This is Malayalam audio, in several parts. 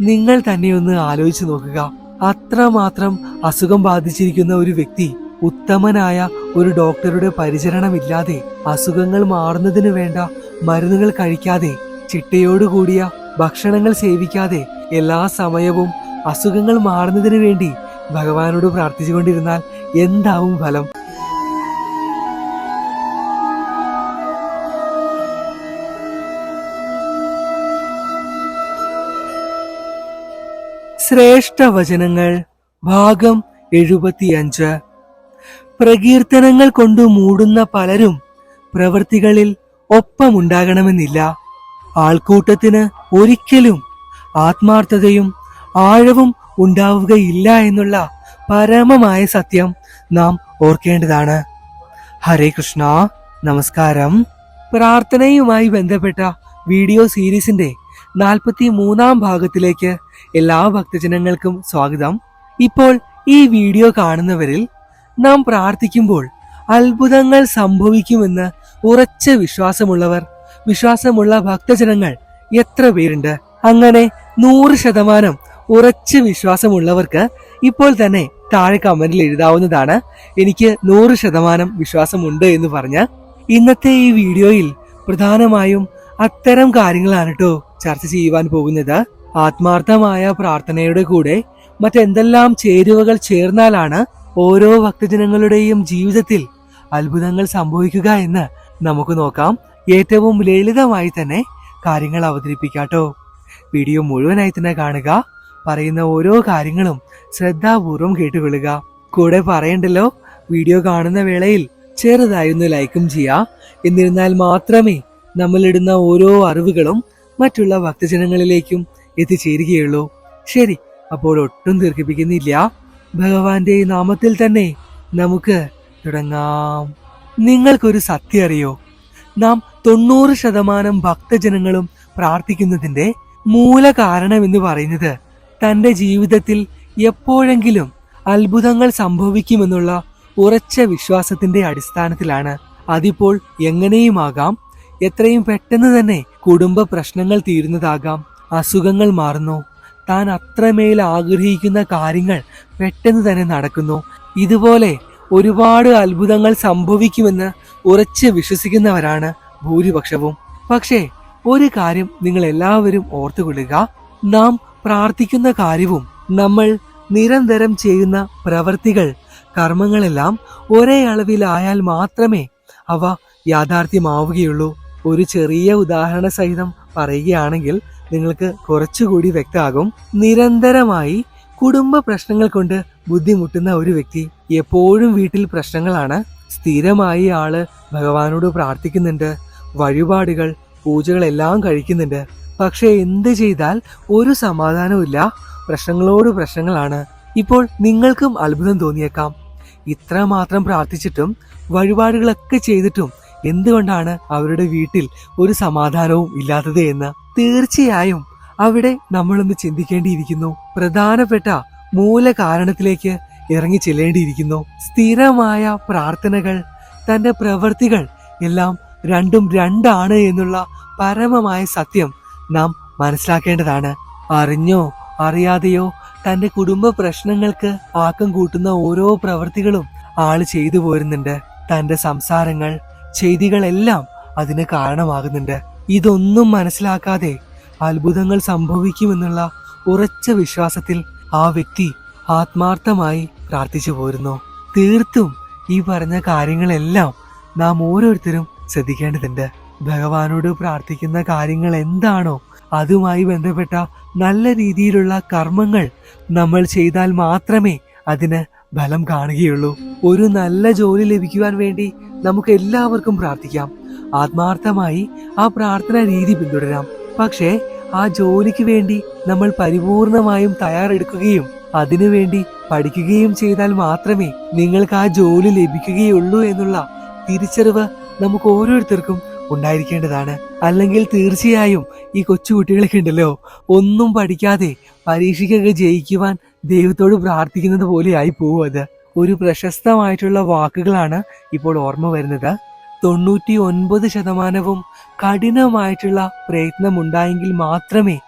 നിങ്ങൾ തന്നെ ഒന്ന് ആലോചിച്ചു നോക്കുക. അത്രമാത്രം അസുഖം ബാധിച്ചിരിക്കുന്ന ഒരു വ്യക്തി ഉത്തമനായ ഒരു ഡോക്ടറുടെ പരിചരണമില്ലാതെ അസുഖങ്ങൾ മാറുന്നതിന് വേണ്ട മരുന്നുകൾ കഴിക്കാതെ ചിട്ടയോടുകൂടിയ ഭക്ഷണങ്ങൾ സേവിക്കാതെ എല്ലാ സമയവും അസുഖങ്ങൾ മാറുന്നതിന് വേണ്ടി ഭഗവാനോട് പ്രാർത്ഥിച്ചുകൊണ്ടിരുന്നാൽ എന്താവും ഫലം? ശ്രേഷ്ഠ വചനങ്ങൾ ഭാഗം എഴുപത്തിയഞ്ച്. പ്രകീർത്തനങ്ങൾ കൊണ്ടു മൂടുന്ന പലരും പ്രവൃത്തികളിൽ ഒപ്പമുണ്ടാകണമെന്നില്ല. ആൾക്കൂട്ടത്തിന് ഒരിക്കലും ആത്മാർത്ഥതയും ആഴവും ഉണ്ടാവുകയില്ല എന്നുള്ള പരമമായ സത്യം നാം ഓർക്കേണ്ടതാണ്. ഹരേ കൃഷ്ണ നമസ്കാരം. പ്രാർത്ഥനയുമായി ബന്ധപ്പെട്ട വീഡിയോ സീരീസിന്റെ നാൽപ്പത്തി മൂന്നാം ഭാഗത്തിലേക്ക് എല്ലാ ഭക്തജനങ്ങൾക്കും സ്വാഗതം. ഇപ്പോൾ ഈ വീഡിയോ കാണുന്നവരിൽ നാം പ്രാർത്ഥിക്കുമ്പോൾ അത്ഭുതങ്ങൾ സംഭവിക്കുമെന്ന് ഉറച്ച വിശ്വാസമുള്ളവർ വിശ്വാസമുള്ള ഭക്തജനങ്ങൾ എത്ര പേരുണ്ട്? അങ്ങനെ നൂറ് ശതമാനം ഉറച്ച വിശ്വാസമുള്ളവർക്ക് ഇപ്പോൾ തന്നെ താഴെ കമന്റിൽ എഴുതാവുന്നതാണ്. എനിക്ക് നൂറ് ശതമാനം വിശ്വാസമുണ്ട് എന്ന് പറഞ്ഞ് ഇന്നത്തെ ഈ വീഡിയോയിൽ പ്രധാനമായും അത്തരം കാര്യങ്ങളാണ് കേട്ടോ ചർച്ച ചെയ്യുവാൻ പോകുന്നത്. ആത്മാർത്ഥമായ പ്രാർത്ഥനയുടെ കൂടെ മറ്റെന്തെല്ലാം ചേരുവകൾ ചേർന്നാലാണ് ഓരോ ഭക്തജനങ്ങളുടെയും ജീവിതത്തിൽ അത്ഭുതങ്ങൾ സംഭവിക്കുക എന്ന് നമുക്ക് നോക്കാം. ഏറ്റവും ലളിതമായി തന്നെ കാര്യങ്ങൾ അവതരിപ്പിക്കാട്ടോ. വീഡിയോ മുഴുവനായി തന്നെ കാണുക. പറയുന്ന ഓരോ കാര്യങ്ങളും ശ്രദ്ധാപൂർവം കേട്ടുകൊള്ളുക. കൂടെ പറയണ്ടല്ലോ വീഡിയോ കാണുന്ന വേളയിൽ ചെറുതായി ഒന്ന് ലൈക്കും ചെയ്യാം. എന്നിരുന്നാൽ മാത്രമേ നമ്മളിടുന്ന ഓരോ അറിവുകളും മറ്റുള്ള ഭക്തജനങ്ങളിലേക്കും എത്തിച്ചേരുകയുള്ളൂ. ശരി അപ്പോൾ ഒട്ടും ദീർഘിപ്പിക്കുന്നില്ല. ഭഗവാന്റെ നാമത്തിൽ തന്നെ നമുക്ക് തുടങ്ങാം. നിങ്ങൾക്കൊരു സത്യം അറിയോ? നാം തൊണ്ണൂറ് ശതമാനം ഭക്തജനങ്ങളും പ്രാർത്ഥിക്കുന്നതിന്റെ മൂല കാരണം എന്ന് പറയുന്നത് തന്റെ ജീവിതത്തിൽ എപ്പോഴെങ്കിലും അത്ഭുതങ്ങൾ സംഭവിക്കുമെന്നുള്ള ഉറച്ച വിശ്വാസത്തിന്റെ അടിസ്ഥാനത്തിലാണ്. അതിപ്പോൾ എങ്ങനെയുമാകാം? എത്രയും പെട്ടെന്ന് തന്നെ കുടുംബ പ്രശ്നങ്ങൾ തീരുന്നതാകാം. അസുഖങ്ങൾ മാറുന്നു. താൻ അത്രമേൽ ആഗ്രഹിക്കുന്ന കാര്യങ്ങൾ പെട്ടെന്ന് തന്നെ നടക്കുന്നു. ഇതുപോലെ ഒരുപാട് അത്ഭുതങ്ങൾ സംഭവിക്കുമെന്ന് ഉറച്ച് വിശ്വസിക്കുന്നവരാണ് ഭൂരിപക്ഷവും. പക്ഷേ ഒരു കാര്യം നിങ്ങൾ എല്ലാവരും ഓർത്തുകൊള്ളുക. നാം പ്രാർത്ഥിക്കുന്ന കാര്യവും നമ്മൾ നിരന്തരം ചെയ്യുന്ന പ്രവൃത്തികൾ കർമ്മങ്ങളെല്ലാം ഒരേ അളവിലായാൽ മാത്രമേ അവ യാഥാർത്ഥ്യമാവുകയുള്ളൂ. ഒരു ചെറിയ ഉദാഹരണ സഹിതം പറയുകയാണെങ്കിൽ നിങ്ങൾക്ക് കുറച്ചുകൂടി വ്യക്തമാകും. നിരന്തരമായി കുടുംബ പ്രശ്നങ്ങൾ കൊണ്ട് ബുദ്ധിമുട്ടുന്ന ഒരു വ്യക്തി എപ്പോഴും വീട്ടിൽ പ്രശ്നങ്ങളാണ്. സ്ഥിരമായി ആൾ ഭഗവാനോട് പ്രാർത്ഥിക്കുന്നുണ്ട്. വഴിപാടുകൾ പൂജകളെല്ലാം കഴിക്കുന്നുണ്ട്. പക്ഷെ എന്ത് ചെയ്താൽ ഒരു സമാധാനവുമില്ല പ്രശ്നങ്ങളോട് പ്രശ്നങ്ങളാണ്. ഇപ്പോൾ നിങ്ങൾക്കും അത്ഭുതം തോന്നിയേക്കാം. ഇത്ര മാത്രം പ്രാർത്ഥിച്ചിട്ടും വഴിപാടുകളൊക്കെ ചെയ്തിട്ടും എന്തുകൊണ്ടാണ് അവരുടെ വീട്ടിൽ ഒരു സമാധാനവും ഇല്ലാത്തത് എന്ന്? തീർച്ചയായും അവിടെ നമ്മളൊന്ന് ചിന്തിക്കേണ്ടിയിരിക്കുന്നു. പ്രധാനപ്പെട്ട മൂല കാരണത്തിലേക്ക് ഇറങ്ങി ചെല്ലേണ്ടിയിരിക്കുന്നു. സ്ഥിരമായ പ്രാർത്ഥനകൾ തന്റെ പ്രവൃത്തികൾ എല്ലാം രണ്ടും രണ്ടാണ് എന്നുള്ള പരമമായ സത്യം നാം മനസ്സിലാക്കേണ്ടതാണ്. അറിഞ്ഞോ അറിയാതെയോ തന്റെ കുടുംബ പ്രശ്നങ്ങൾക്ക് ആക്കം കൂട്ടുന്ന ഓരോ പ്രവൃത്തികളും ആൾ ചെയ്തു പോരുന്നുണ്ട്. തന്റെ സംസാരങ്ങൾ ചെയ്തികളെല്ലാം അതിന് കാരണമാകുന്നുണ്ട്. ഇതൊന്നും മനസ്സിലാക്കാതെ അത്ഭുതങ്ങൾ സംഭവിക്കുമെന്നുള്ള ഉറച്ച വിശ്വാസത്തിൽ ആ വ്യക്തി ആത്മാർത്ഥമായി പ്രാർത്ഥിച്ചു പോരുന്നു. തീർത്തും ഈ പറഞ്ഞ കാര്യങ്ങളെല്ലാം നാം ഓരോരുത്തരും ശ്രദ്ധിക്കേണ്ടതുണ്ട്. ഭഗവാനോട് പ്രാർത്ഥിക്കുന്ന കാര്യങ്ങൾ എന്താണോ അതുമായി ബന്ധപ്പെട്ട നല്ല രീതിയിലുള്ള കർമ്മങ്ങൾ നമ്മൾ ചെയ്താൽ മാത്രമേ അതിന് ഫലം കാണുകയുള്ളൂ. ഒരു നല്ല ജോലി ലഭിക്കുവാൻ വേണ്ടി നമുക്ക് എല്ലാവർക്കും പ്രാർത്ഥിക്കാം. ആത്മാർത്ഥമായി ആ പ്രാർത്ഥന രീതി പിന്തുടരാം. പക്ഷേ ആ ജോലിക്ക് വേണ്ടി നമ്മൾ പരിപൂർണമായും തയ്യാറെടുക്കുകയും അതിനുവേണ്ടി പഠിക്കുകയും ചെയ്താൽ മാത്രമേ നിങ്ങൾക്ക് ആ ജോലി ലഭിക്കുകയുള്ളൂ എന്നുള്ള തിരിച്ചറിവ് നമുക്ക് ഓരോരുത്തർക്കും ഉണ്ടായിരിക്കേണ്ടതാണ്. അല്ലെങ്കിൽ തീർച്ചയായും ഈ കൊച്ചുകുട്ടികളൊക്കെ ഉണ്ടല്ലോ ഒന്നും പഠിക്കാതെ പരീക്ഷയ്ക്കൊക്കെ ജയിക്കുവാൻ ദൈവത്തോട് പ്രാർത്ഥിക്കുന്നത് പോലെ ആയി പോവും അത്. ഒരു പ്രശസ്തമായിട്ടുള്ള വാക്കുകളാണ് ഇപ്പോൾ ഓർമ്മ വരുന്നത്. തൊണ്ണൂറ്റി ഒൻപത് ശതമാനവും കഠിനമായിട്ടുള്ള പ്രയത്നമുണ്ടായെങ്കിൽ മാത്രമേ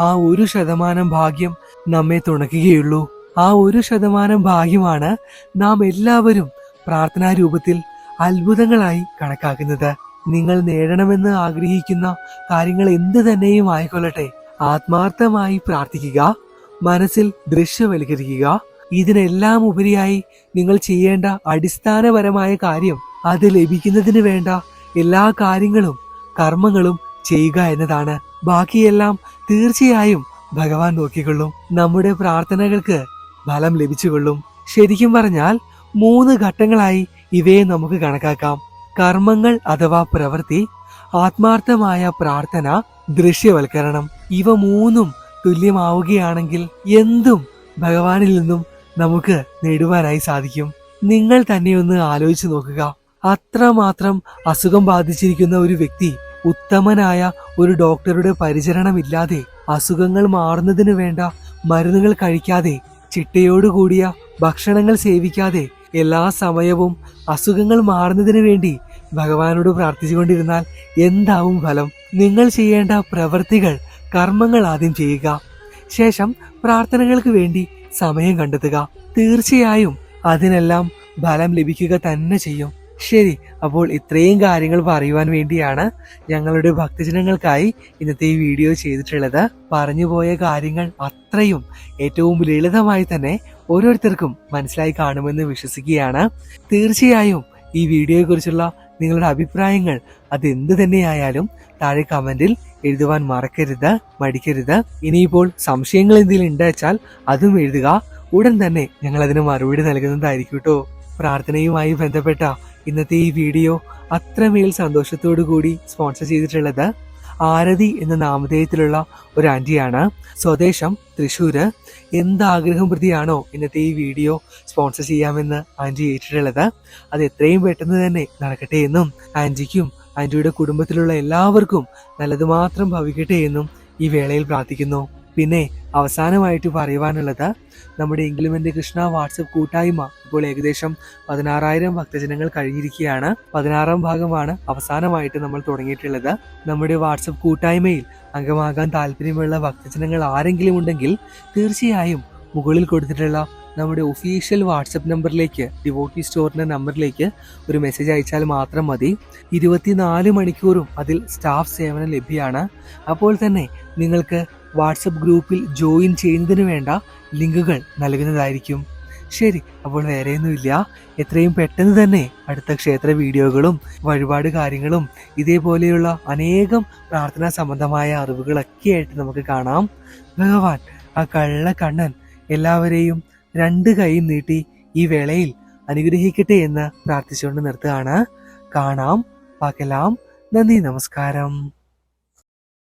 ആ ഒരു ശതമാനം ഭാഗ്യം നമ്മെ തുണയ്ക്കുകയുള്ളൂ. ആ ഒരു ശതമാനം ഭാഗ്യമാണ് നാം എല്ലാവരും പ്രാർത്ഥനാ രൂപത്തിൽ അത്ഭുതങ്ങളായി കണക്കാക്കുന്നത്. നിങ്ങൾ നേടണമെന്ന് ആഗ്രഹിക്കുന്ന കാര്യങ്ങൾ എന്ത് തന്നെയും ആയിക്കൊള്ളട്ടെ. ആത്മാർത്ഥമായി പ്രാർത്ഥിക്കുക മനസ്സിൽ ദൃശ്യവൽക്കരിക്കുക. ഇതിനെല്ലാം ഉപരിയായി നിങ്ങൾ ചെയ്യേണ്ട അടിസ്ഥാനപരമായ കാര്യം അത് ലഭിക്കുന്നതിന് വേണ്ട എല്ലാ കാര്യങ്ങളും കർമ്മങ്ങളും ചെയ്യുക എന്നതാണ്. ബാക്കിയെല്ലാം തീർച്ചയായും ഭഗവാൻ നോക്കിക്കൊള്ളും. നമ്മുടെ പ്രാർത്ഥനകൾക്ക് ഫലം ലഭിച്ചുകൊള്ളും. ശരിക്കും പറഞ്ഞാൽ മൂന്ന് ഘട്ടങ്ങളായി ഇവയെ നമുക്ക് കണക്കാക്കാം. കർമ്മങ്ങൾ അഥവാ പ്രവൃത്തി ആത്മാർത്ഥമായ പ്രാർത്ഥന ദൃശ്യവൽക്കരണം. ഇവ മൂന്നും തുല്യമാവുകയാണെങ്കിൽ എന്തും ഭഗവാനിൽ നിന്നും നമുക്ക് നേടുവാനായി സാധിക്കും. നിങ്ങൾ തന്നെ ഒന്ന് ആലോചിച്ചു നോക്കുക. അത്രമാത്രം അസുഖം ബാധിച്ചിരിക്കുന്ന ഒരു വ്യക്തി ഉത്തമനായ ഒരു ഡോക്ടറുടെ പരിചരണമില്ലാതെ അസുഖങ്ങൾ മാറുന്നതിന് വേണ്ട മരുന്നുകൾ കഴിക്കാതെ ചിട്ടയോടുകൂടിയ ഭക്ഷണങ്ങൾ സേവിക്കാതെ എല്ലാ സമയവും അസുഖങ്ങൾ മാറുന്നതിന് വേണ്ടി ഭഗവാനോട് പ്രാർത്ഥിച്ചുകൊണ്ടിരുന്നാൽ എന്താവും ഫലം? നിങ്ങൾ ചെയ്യേണ്ട പ്രവൃത്തികൾ കർമ്മങ്ങൾ ആദ്യം ചെയ്യുക. ശേഷം പ്രാർത്ഥനകൾക്ക് വേണ്ടി സമയം കണ്ടെത്തുക. തീർച്ചയായും അതിനെല്ലാം ഫലം ലഭിക്കുക തന്നെ ചെയ്യും. ശരി അപ്പോൾ ഇത്രയും കാര്യങ്ങൾ പറയുവാൻ വേണ്ടിയാണ് ഞങ്ങളുടെ ഭക്തജനങ്ങൾക്കായി ഇന്നത്തെ ഈ വീഡിയോ ചെയ്തിട്ടുള്ളത്. പറഞ്ഞുപോയ കാര്യങ്ങൾ അത്രയും ഏറ്റവും ലളിതമായി തന്നെ ഓരോരുത്തർക്കും മനസ്സിലായി കാണുമെന്ന് വിശ്വസിക്കുകയാണ്. തീർച്ചയായും ഈ വീഡിയോയെക്കുറിച്ചുള്ള നിങ്ങളുടെ അഭിപ്രായങ്ങൾ അതെന്ത് തന്നെയായാലും താഴെ കമന്റിൽ എഴുതുവാൻ മറക്കരുത് മടിക്കരുത്. ഇനിയിപ്പോൾ സംശയങ്ങൾ എന്തെങ്കിലും ഉണ്ടെച്ചാൽ അതും എഴുതുക. ഉടൻ തന്നെ ഞങ്ങൾ അതിന് മറുപടി നൽകുന്നതായിരിക്കും കേട്ടോ. പ്രാർത്ഥനയുമായി ബന്ധപ്പെട്ട ഇന്നത്തെ ഈ വീഡിയോ അത്രമേൽ സന്തോഷത്തോടു കൂടി സ്പോൺസർ ചെയ്തിട്ടുള്ളത് ആരതി എന്ന നാമധേയത്തിലുള്ള ഒരു ആന്റിയാണ് സ്വദേശം തൃശ്ശൂര് എന്ത് ആഗ്രഹം പ്രതിയാണോ ഇന്നത്തെ ഈ വീഡിയോ സ്പോൺസർ ചെയ്യാമെന്ന് ആന്റി ഏറ്റിട്ടുള്ളത്? അത് എത്രയും പെട്ടെന്ന് തന്നെ നടക്കട്ടെ എന്നും ആന്റിക്കും ആന്റിയുടെ കുടുംബത്തിലുള്ള എല്ലാവർക്കും നല്ലത് മാത്രം ഭവിക്കട്ടെ എന്നും ഈ വേളയിൽ പ്രാർത്ഥിക്കുന്നു. പിന്നെ അവസാനമായിട്ട് പറയുവാനുള്ളത് നമ്മുടെ ഇംഗ്ലമെന്റ് കൃഷ്ണ വാട്സപ്പ് കൂട്ടായ്മ ഇപ്പോൾ ഏകദേശം പതിനാറായിരം ഭക്തജനങ്ങൾ കഴിഞ്ഞിരിക്കുകയാണ്. പതിനാറാം ഭാഗമാണ് അവസാനമായിട്ട് നമ്മൾ തുടങ്ങിയിട്ടുള്ളത്. നമ്മുടെ വാട്സപ്പ് കൂട്ടായ്മയിൽ അംഗമാകാൻ താല്പര്യമുള്ള ഭക്തജനങ്ങൾ ആരെങ്കിലും ഉണ്ടെങ്കിൽ തീർച്ചയായും മുകളിൽ കൊടുത്തിട്ടുള്ള നമ്മുടെ ഒഫീഷ്യൽ വാട്സപ്പ് നമ്പറിലേക്ക് ഡിവോട്ടി സ്റ്റോറിന്റെ നമ്പറിലേക്ക് ഒരു മെസ്സേജ് അയച്ചാൽ മാത്രം മതി. ഇരുപത്തിനാല് മണിക്കൂറും അതിൽ സ്റ്റാഫ് സേവനം ലഭ്യമാണ്. അപ്പോൾ തന്നെ നിങ്ങൾക്ക് വാട്സപ്പ് ഗ്രൂപ്പിൽ ജോയിൻ ചെയ്യുന്നതിന് വേണ്ട ലിങ്കുകൾ നൽകുന്നതായിരിക്കും. ശരി അപ്പോൾ വേറെയൊന്നുമില്ല. എത്രയും പെട്ടെന്ന് തന്നെ അടുത്ത ക്ഷേത്ര വീഡിയോകളും വഴിപാട് കാര്യങ്ങളും ഇതേപോലെയുള്ള അനേകം പ്രാർത്ഥനാ സംബന്ധമായ അറിവുകളൊക്കെ ആയിട്ട് നമുക്ക് കാണാം. ഭഗവാൻ ആ കള്ള കണ്ണൻ എല്ലാവരെയും രണ്ട് കൈയും നീട്ടി ഈ വേളയിൽ അനുഗ്രഹിക്കട്ടെ എന്ന് പ്രാർത്ഥിച്ചുകൊണ്ട് നിർത്തുകയാണ്. കാണാം. പാക്കെല്ലാം. നന്ദി നമസ്കാരം.